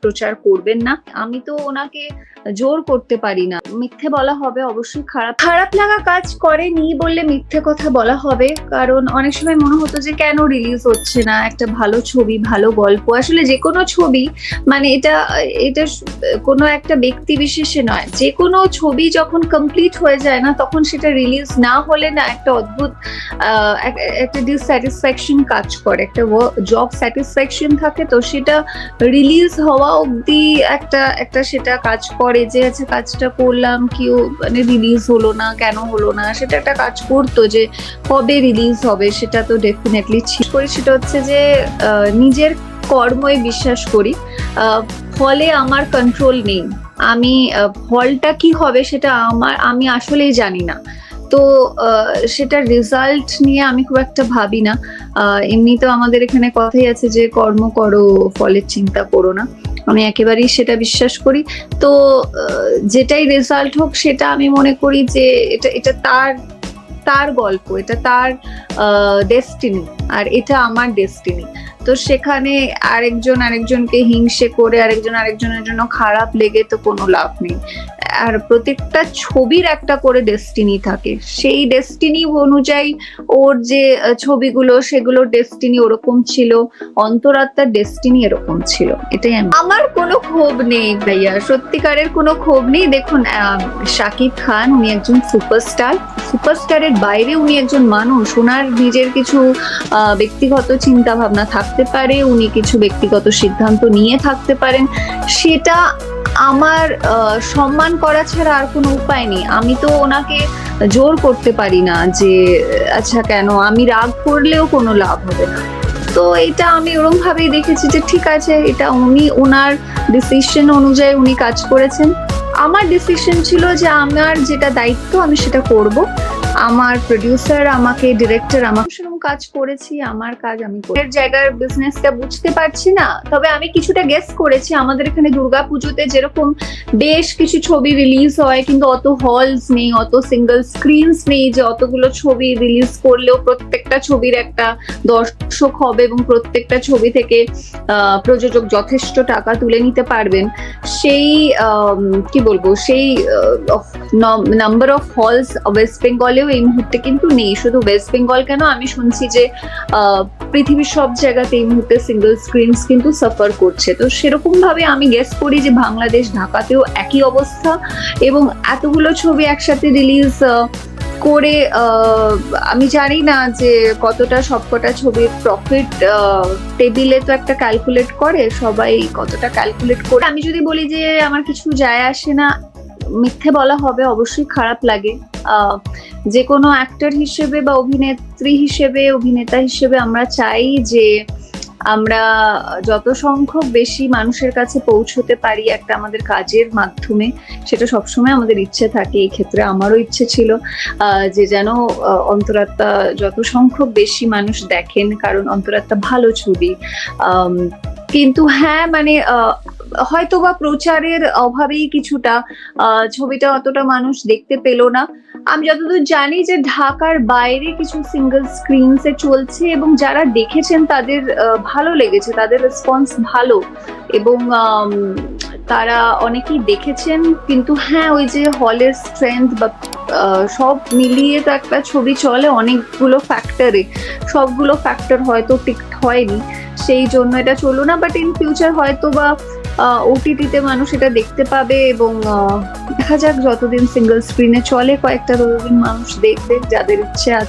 প্রচার করবেন না। আমি তো ওনাকে জোর করতে পারি না। মিথ্যে বলা হবে অবশ্যই খারাপ। খারাপ লাগা কাজ করেনি বললে মিথ্যে কথা বলা হবে। কারণ অনেক সময় মনে হতো যে কেন রিলিজ হচ্ছে না? একটা ভালো ছবি, ভালো গল্প। আসলে যে কোনো ছবি মানে এটা এটা কোনো একটা ব্যক্তি বিশেষে নয়। যে কোনো ছবি যখন কমপ্লিট হয়ে যায় না, তখন সেটা রিলিজ না হলে না একটা অদ্ভুত একটা ডিসস্যাটিসফ্যাকশন কাজ করে। একটা জব স্যাটিসফ্যাকশন থাকে, তো সেটা রিলিজ হওয়া অবধি একটা একটা সেটা কাজ করে যে আচ্ছা কাজটা করলাম, কেউ মানে রিলিজ হলো না, কেন হলো না? সেটা একটা কাজ করতো যে, কবে রিলিজ হবে? সেটা তো ডেফিনেটলি ঠিক করি। সেটা হচ্ছে যে নিজের কর্মই বিশ্বাস করি। ফলে আমার কন্ট্রোল নেই। আমি ফলটা কি হবে সেটা আমার, আমি আসলেই জানি না। তো সেটার রেজাল্ট নিয়ে আমি খুব একটা ভাবি না। আহ, এমনিতেও আমাদের এখানে কথাই আছে যে কর্ম করো ফলের চিন্তা করো না। আমি একেবারেই সেটা বিশ্বাস করি। তো যেটাই রেজাল্ট হোক সেটা আমি মনে করি যে এটা এটা তার তার গল্প এটা তার ডেস্টিনি আর এটা আমার ডেস্টিনি তো সেখানে আরেকজন আরেকজনকে হিংসে করে আরেকজন আরেকজনের জন্য খারাপ লেগে তো কোনো লাভ নেই। আর প্রত্যেকটা ছবির একটা করে ডেস্টিনি থাকে। সেই ডেস্টিনি অনুযায়ী ওর যে ছবিগুলো সেগুলো ডেস্টিনি ওরকম ছিল, অন্তরাত্মার ডেস্টিনি এরকম ছিল। এটাই আমি আমার কোনো ক্ষোভ নেই ভাইয়া, সত্যিকারের কোনো ক্ষোভ নেই। দেখুন শাকিব খান, উনি একজন সুপারস্টার সুপারস্টারের বাইরে উনি একজন মানুষ, ওনার নিজের কিছু ব্যক্তিগত চিন্তা ভাবনা থাকতে পারে, উনি কিছু ব্যক্তিগত সিদ্ধান্ত নিয়ে থাকতে পারেন। সেটা আমার সম্মান করা ছাড়া আর কোনো উপায় নেই। আমি তো ওনাকে জোর করতে পারি না যে আচ্ছা কেন, আমি রাগ করলেও কোনো লাভ হবে না। তো এটা আমি ওরম ভাবেই দেখেছি যে, ঠিক আছে, এটা উনি, ওনার ডিসিশন অনুযায়ী উনি কাজ করেছেন। আমার ডিসিশন ছিল যে আমার যেটা দায়িত্ব আমি সেটা করব। আমার প্রডিউসার আমাকে ডিরেক্টর আমাকে সেরকম কাজ করেছি, আমার কাজ আমি এর জায়গার বিজনেসটা বুঝতে পারছি না। তবে আমি কিছুটা গেস করেছি, আমাদের এখানে দুর্গাপুজোতে যেরকম বেশ কিছু ছবি রিলিজ হয়, কিন্তু অত হলস নেই, অত সিঙ্গেল স্ক্রিনস নেই যে অতগুলো ছবি রিলিজ করলেও প্রত্যেকটা ছবির একটা দর্শক হবে এবং প্রত্যেকটা ছবি থেকে প্রযোজক যথেষ্ট টাকা তুলে নিতে পারবেন। সেই কি বলব, সেই নাম্বার অফ হলস ওয়েস্ট বেঙ্গলেও এই মুহূর্তে কিন্তু নেই। শুধু ওয়েস্ট বেঙ্গল কেন, আমি শুনছি যে পৃথিবীর সব জায়গাতে এই মুহূর্তে সিঙ্গেল স্ক্রিনস কিন্তু সাফার করছে। তো সেরকম ভাবে আমি গেস করি যে, বাংলাদেশ ঢাকাতেও একই অবস্থা এবং এতগুলো ছবি একসাথে রিলিজ করে আমি জানি না যে কতটা সবকটা ছবির প্রফিট টেবিলে তো একটা ক্যালকুলেট করে, সবাই কতটা ক্যালকুলেট করে। আমি যদি বলি যে, আমার কিছু যায় আসে না মিথ্যে বলা হবে, অবশ্যই খারাপ লাগে। যে কোনো অ্যাক্টর হিসেবে বা অভিনেত্রী হিসেবে, অভিনেতা হিসেবে আমরা চাই যে আমরা যত সংখ্যক বেশি মানুষের কাছে পৌঁছতে পারি একটা আমাদের কাজের মাধ্যমে, সেটা সবসময় আমাদের ইচ্ছে থাকে, এই ক্ষেত্রে আমারও ইচ্ছে ছিল যে যেন অন্তরাত্মা যত সংখ্যক বেশি মানুষ দেখেন, কারণ অন্তরাত্মা ভালো ছবি। কিন্তু হ্যাঁ মানে হয়তো বা প্রচারের অভাবেই কিছুটা ছবিটা অতটা মানুষ দেখতে পেল না। আমি যতদূর জানি যে ঢাকার বাইরে কিছু সিঙ্গেল স্ক্রিনসে চলছে এবং যারা দেখেছেন তাদের ভালো লেগেছে, তাদের রেসপন্স ভালো এবং তারা অনেকেই দেখেছেন, কিন্তু হ্যাঁ ওই যে হলের স্ট্রেংথ বা সব মিলিয়ে তো একটা ছবি চলে, অনেকগুলো ফ্যাক্টরে সবগুলো ফ্যাক্টর হয়তো ঠিক হয়নি, সেই জন্য এটা চলো না। বাট ইন ফিউচার হয়তো বা ওটিটিতে মানুষ এটা দেখতে পাবে এবং দেখা যাক যতদিন সিঙ্গেল স্ক্রিনে চলে, কয়েকটা ততদিন মানুষ দেখবে, যাদের ইচ্ছে আছে।